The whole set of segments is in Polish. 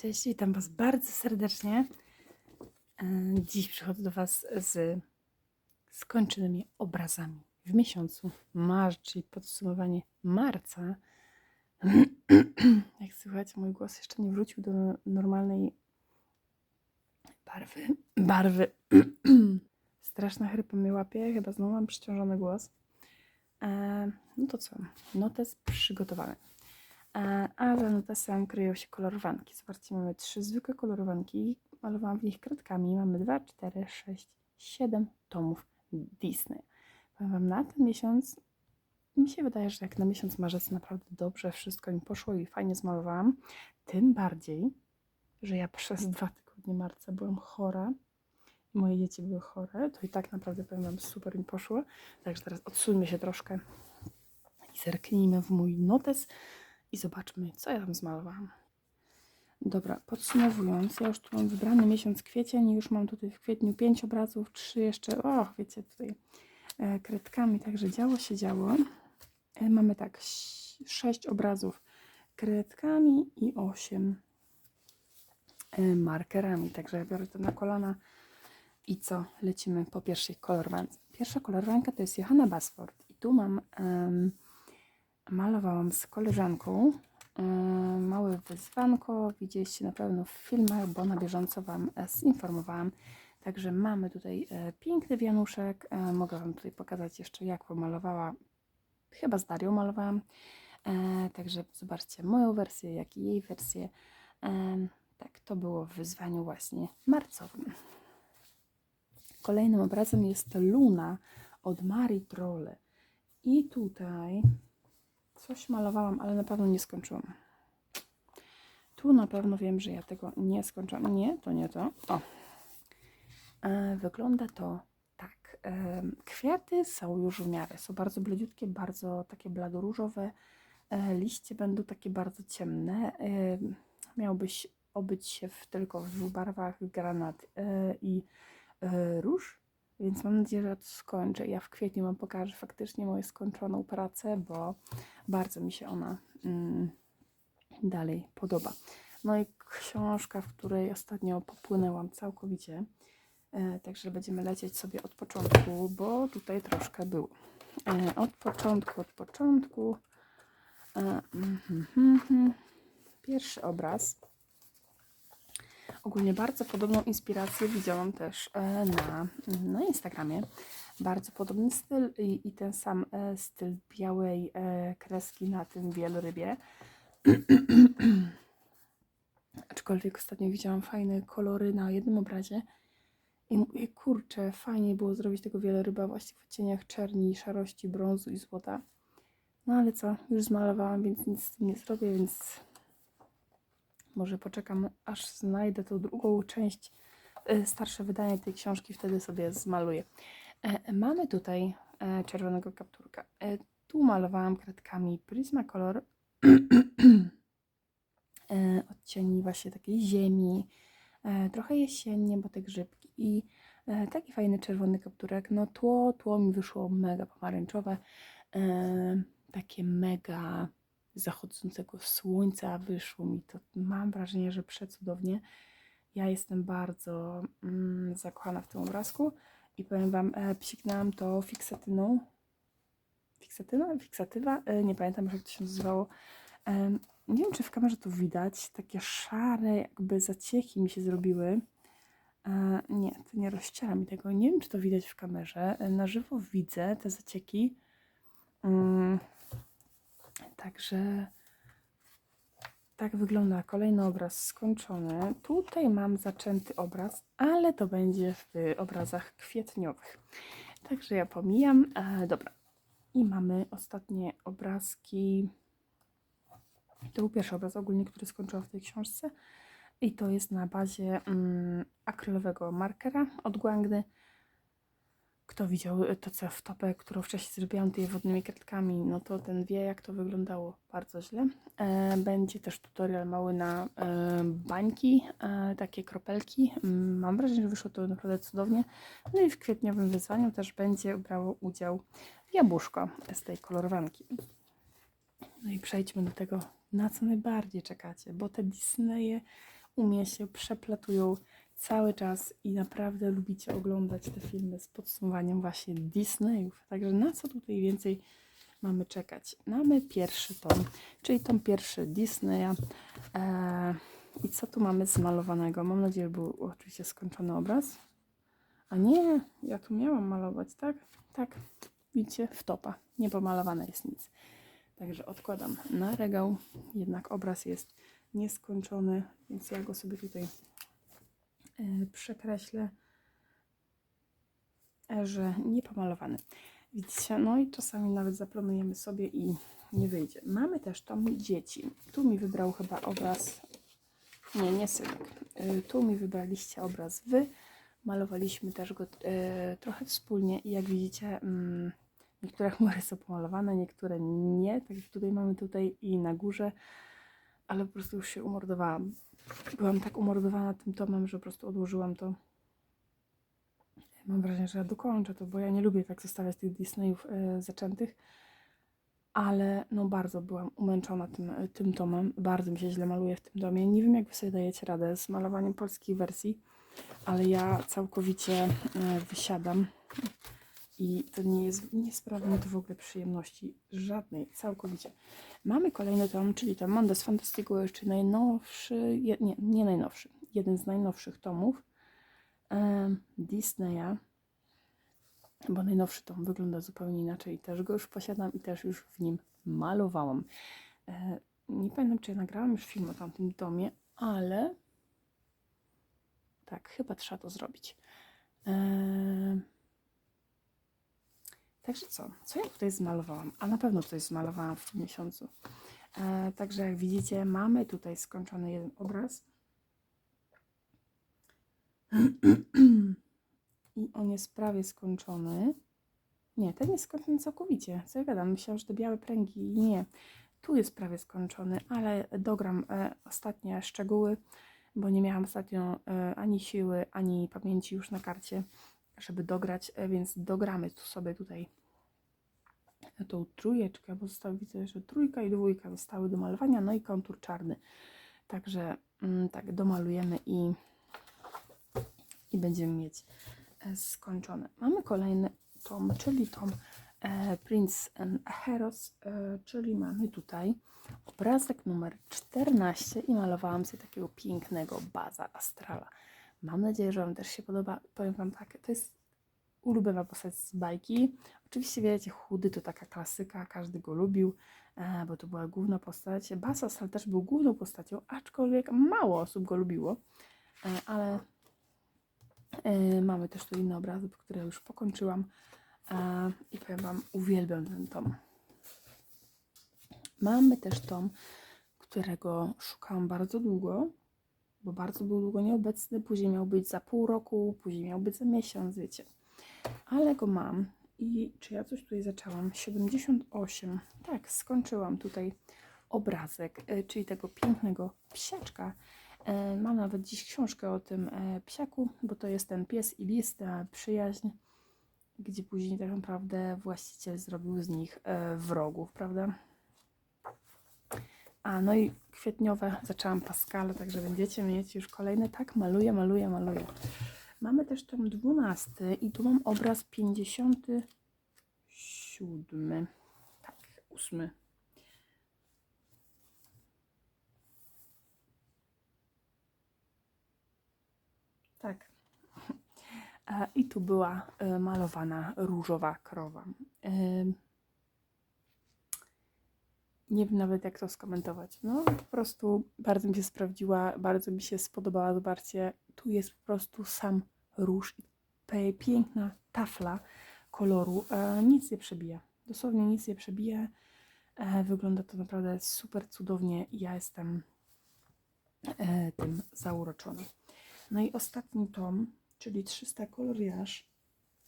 Cześć, witam Was bardzo serdecznie. E, Dziś przychodzę do Was z skończonymi obrazami w miesiącu marc, czyli podsumowanie marca. Jak słychać, mój głos jeszcze nie wrócił do normalnej barwy. Barwy. Straszna chrypa mnie łapie, chyba znowu mam przyciążony głos. E, No to co? Notes przygotowany. E, A za notesem kryją się kolorowanki. Zobaczcie, mamy trzy zwykłe kolorowanki. Malowałam w nich kredkami. Mamy 2, 4, 6, 7 tomów Disney. Powiem Wam, na ten miesiąc mi się wydaje, że jak na miesiąc marzec naprawdę dobrze wszystko mi poszło i fajnie zmalowałam. Tym bardziej, że ja przez dwa tygodnie marca byłam chora. Moje dzieci były chore, to i tak naprawdę powiem Wam, super mi poszło. Także teraz odsuńmy się troszkę i zerknijmy w mój notes i zobaczmy, co ja tam zmalowałam. Dobra, podsumowując, ja już tu mam wybrany miesiąc kwiecień już mam tutaj w kwietniu pięć obrazów, trzy jeszcze, och, wiecie, tutaj e, kredkami, także działo się działo. E, mamy tak, ś- sześć obrazów kredkami i osiem e, markerami, także ja biorę to na kolana i co, lecimy po pierwszej kolorwance. Pierwsza kolorwanka to jest Johanna Basford i tu mam... em, malowałam z koleżanką yy, małe wyzwanko. Widzieliście na pewno w filmach, bo na bieżąco Wam e, zinformowałam. Także mamy tutaj e, piękny wianuszek. E, Mogę Wam tutaj pokazać jeszcze, jak pomalowała. Chyba z Darią malowałam. E, Także zobaczcie moją wersję, jak i jej wersję. E, Tak, to było w wyzwaniu właśnie marcowym. Kolejnym obrazem jest Luna od Marii Trolle. I tutaj Coś malowałam, ale na pewno nie skończyłam. Tu na pewno wiem, że ja tego nie skończyłam. Nie, to nie to. O. E, wygląda to tak. E, kwiaty są już w miarę. Są bardzo bledziutkie, bardzo takie bladoróżowe. E, liście będą takie bardzo ciemne. E, miałbyś obyć się w, tylko w dwóch barwach granat e, i e, róż. Więc mam nadzieję, że to skończę. Ja w kwietniu Wam pokażę faktycznie moją skończoną pracę, bo bardzo mi się ona mm, dalej podoba. No i książka, w której ostatnio popłynęłam całkowicie. E, także będziemy lecieć sobie od początku, bo tutaj troszkę było. E, od początku, od początku. E, mhm, mhm. Pierwszy obraz. Ogólnie bardzo podobną inspirację widziałam też e, na, na Instagramie. Bardzo podobny styl i, i ten sam e, styl białej e, kreski na tym wielorybie. Aczkolwiek ostatnio widziałam fajne kolory na jednym obrazie i mówię, kurczę, fajnie było zrobić tego wieloryba właśnie w cieniach czerni, szarości, brązu i złota. No ale co, już zmalowałam, więc nic z tym nie zrobię, więc może poczekam, aż znajdę tą drugą część, e, starsze wydanie tej książki, wtedy sobie zmaluję. E, Mamy tutaj e, czerwonego kapturka. Tu malowałam kredkami Prismacolor odcieni właśnie takiej ziemi, trochę jesiennie, bo te grzybki i taki fajny czerwony kapturek. No tło, tło mi wyszło mega pomarańczowe, takie mega zachodzącego słońca wyszło mi to. Mam wrażenie, że przecudownie. Ja jestem bardzo mm, zakochana w tym obrazku i powiem Wam, e, psiknęłam to fiksatyną. Fiksatyna? Fiksatywa? E, nie pamiętam jak to się nazywało. E, nie wiem, czy w kamerze to widać. Takie szare jakby zacieki mi się zrobiły. E, nie, to nie rozciera mi tego. Nie wiem, czy to widać w kamerze. E, na żywo widzę te zacieki. Mm, Także tak wygląda kolejny obraz skończony. Tutaj mam zaczęty obraz, ale to będzie w obrazach kwietniowych. Także ja pomijam. E, dobra. I mamy ostatnie obrazki. To był pierwszy obraz ogólnie, który skończyłam w tej książce. I to jest na bazie mm, akrylowego markera od Guangdy. Kto widział to co w topę, którą wcześniej zrobiłam tymi wodnymi kredkami, no to ten wie jak to wyglądało bardzo źle. E, będzie też tutorial mały na e, bańki, e, takie kropelki. Mm, Mam wrażenie, że wyszło to naprawdę cudownie. No i w kwietniowym wyzwaniu też będzie brało udział jabłuszko z tej kolorowanki. No i przejdźmy do tego, na co najbardziej czekacie, bo te Disneye u mnie się przeplatują cały czas i naprawdę lubicie oglądać te filmy z podsumowaniem właśnie Disneyów. Także na co tutaj więcej mamy czekać? Mamy pierwszy tom, czyli tom pierwszy Disneya. Eee, I co tu mamy zmalowanego? Mam nadzieję, że był oczywiście skończony obraz. A nie, ja tu miałam malować, tak? Tak, widzicie, w topa. Nie pomalowane jest nic. Także odkładam na regał. Jednak obraz jest nieskończony, więc ja go sobie tutaj przekreślę, e, że niepomalowany. Widzicie, no i czasami nawet zaplanujemy sobie i nie wyjdzie. Mamy też tom dzieci. Tu mi wybrał chyba obraz, nie, nie synek. E, Tu mi wybraliście obraz wy. Malowaliśmy też go e, trochę wspólnie i jak widzicie, mm, niektóre chmury są pomalowane, niektóre nie. Tak tutaj mamy tutaj i na górze, ale po prostu już się umordowałam. Byłam tak umordowana tym tomem, że po prostu odłożyłam to. Mam wrażenie, że ja dokończę to, bo ja nie lubię tak zostawiać tych Disneyów e, zaczętych. Ale no bardzo byłam umęczona tym, e, tym tomem. Bardzo mi się źle maluje w tym domie. Nie wiem, jak wy sobie dajecie radę z malowaniem polskiej wersji, ale ja całkowicie e, wysiadam i to nie jest, nie sprawia mi to w ogóle przyjemności żadnej, całkowicie. Mamy kolejny tom, czyli tom Mondes Fantastico, jeszcze najnowszy, nie, nie najnowszy, jeden z najnowszych tomów Disneya, bo najnowszy tom wygląda zupełnie inaczej. Też go już posiadam i też już w nim malowałam. E, nie pamiętam, czy ja nagrałam już film o tamtym tomie, ale tak, chyba trzeba to zrobić. E, Także co? Co ja tutaj zmalowałam? A na pewno coś zmalowałam w tym miesiącu. E, także jak widzicie, mamy tutaj skończony jeden obraz. I on jest prawie skończony. Nie, ten jest skończony całkowicie. Co ja gadam? Myślałam, że te białe pręgi. Nie. Tu jest prawie skończony, ale dogram e, ostatnie szczegóły, bo nie miałam ostatnio e, ani siły, ani pamięci już na karcie, żeby dograć, e, więc dogramy tu sobie tutaj tą trójeczkę, bo zostało, widzę, że trójka i dwójka zostały do malowania, no i kontur czarny. Także mm, tak, domalujemy i, i będziemy mieć e, skończone. Mamy kolejny tom, czyli tom e, Prince and Heroes, e, czyli mamy tutaj obrazek numer 14 i malowałam sobie takiego pięknego baza astrala. Mam nadzieję, że Wam też się podoba. Powiem Wam tak, to jest ulubiona postać z bajki. Oczywiście wiecie, chudy to taka klasyka, każdy go lubił, e, bo to była główna postać. Basas też był główną postacią, aczkolwiek mało osób go lubiło, e, ale e, mamy też tu inne obrazy, które już pokończyłam i powiem Wam, uwielbiam ten tom. Mamy też tom, którego szukałam bardzo długo, bo bardzo był długo nieobecny, później miał być za pół roku, później miał być za miesiąc, wiecie. Ale go mam i czy ja coś tutaj zaczęłam? 78. Tak, skończyłam tutaj obrazek, e, czyli tego pięknego psiaczka. E, Mam nawet dziś książkę o tym e, psiaku, bo to jest ten pies i list, przyjaźń, gdzie później tak naprawdę właściciel zrobił z nich wrogów, prawda? A no i kwietniowe zaczęłam Pascale, także będziecie mieć już kolejne. Tak, maluję, maluję, maluję. Mamy też tom 12 i tu mam obraz 57. Tak, 8. Tak. I tu była e, malowana różowa krowa. Nie wiem nawet jak to skomentować. No po prostu bardzo mi się sprawdziła, bardzo mi się spodobała. Zobaczcie, tu jest po prostu sam róż i piękna tafla koloru. E, nic nie przebija. Dosłownie nic nie przebija. E, wygląda to naprawdę super cudownie ja jestem e, tym zauroczona. No i ostatni tom, czyli 300 koloriaż.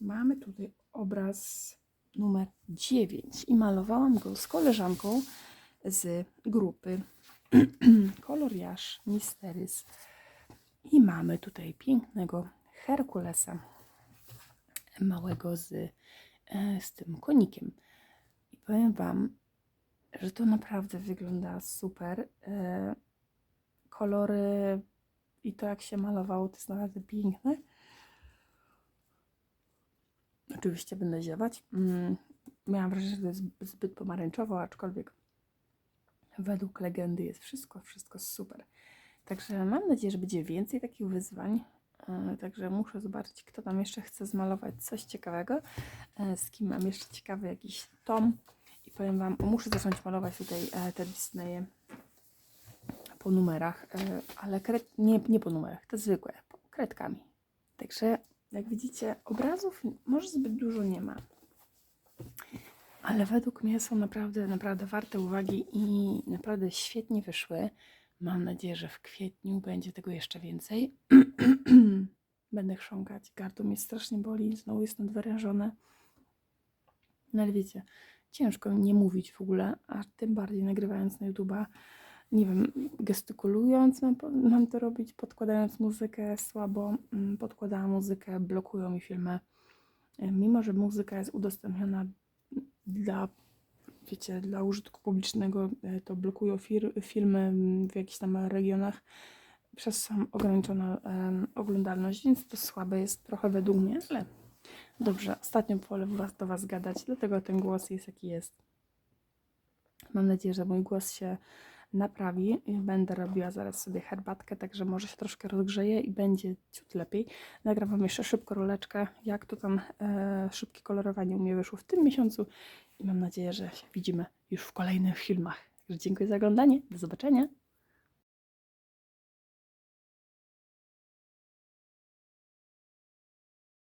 Mamy tutaj obraz numer 9 i malowałam go z koleżanką z grupy Koloriaż Misterys. I mamy tutaj pięknego Herkulesa, małego z, e, z tym konikiem. I powiem Wam, że to naprawdę wygląda super. E, kolory i to jak się malowało, to jest naprawdę piękne. Oczywiście będę ziewać. Mm, miałam wrażenie, że to jest zbyt pomarańczowo, aczkolwiek według legendy jest wszystko, wszystko super. Także mam nadzieję, że będzie więcej takich wyzwań. E, Także muszę zobaczyć, kto tam jeszcze chce zmalować coś ciekawego. E, Z kim mam jeszcze ciekawy jakiś tom. I powiem Wam, muszę zacząć malować tutaj e, te Disneye po numerach, ale kred, nie, nie po numerach, te zwykłe, po- kredkami. Także jak widzicie, obrazów może zbyt dużo nie ma. Ale według mnie są naprawdę, naprawdę warte uwagi i naprawdę świetnie wyszły. Mam nadzieję, że w kwietniu będzie tego jeszcze więcej. Będę chrząkać, gardło mnie strasznie boli, znowu jest nadwyrężone. No ale wiecie, ciężko nie mówić w ogóle, a tym bardziej nagrywając na YouTube'a. Nie wiem, gestykulując mam, mam to robić, podkładając muzykę słabo, mm, podkładałam muzykę, blokują mi filmy. E, Mimo, że muzyka jest udostępniona dla, wiecie, dla użytku publicznego, e, to blokują fir- filmy w jakichś tam regionach przez sam ograniczoną em, oglądalność, więc to słabe jest trochę według mnie, ale dobrze, ostatnio wolę was, do Was gadać, dlatego ten głos jest jaki jest. Mam nadzieję, że mój głos się naprawi. Będę robiła zaraz sobie herbatkę, także może się troszkę rozgrzeje i będzie ciut lepiej. Nagram Wam jeszcze szybko roleczkę, jak to tam e, szybkie kolorowanie u mnie wyszło w tym miesiącu i mam nadzieję, że się widzimy już w kolejnych filmach. Także dziękuję za oglądanie. Do zobaczenia.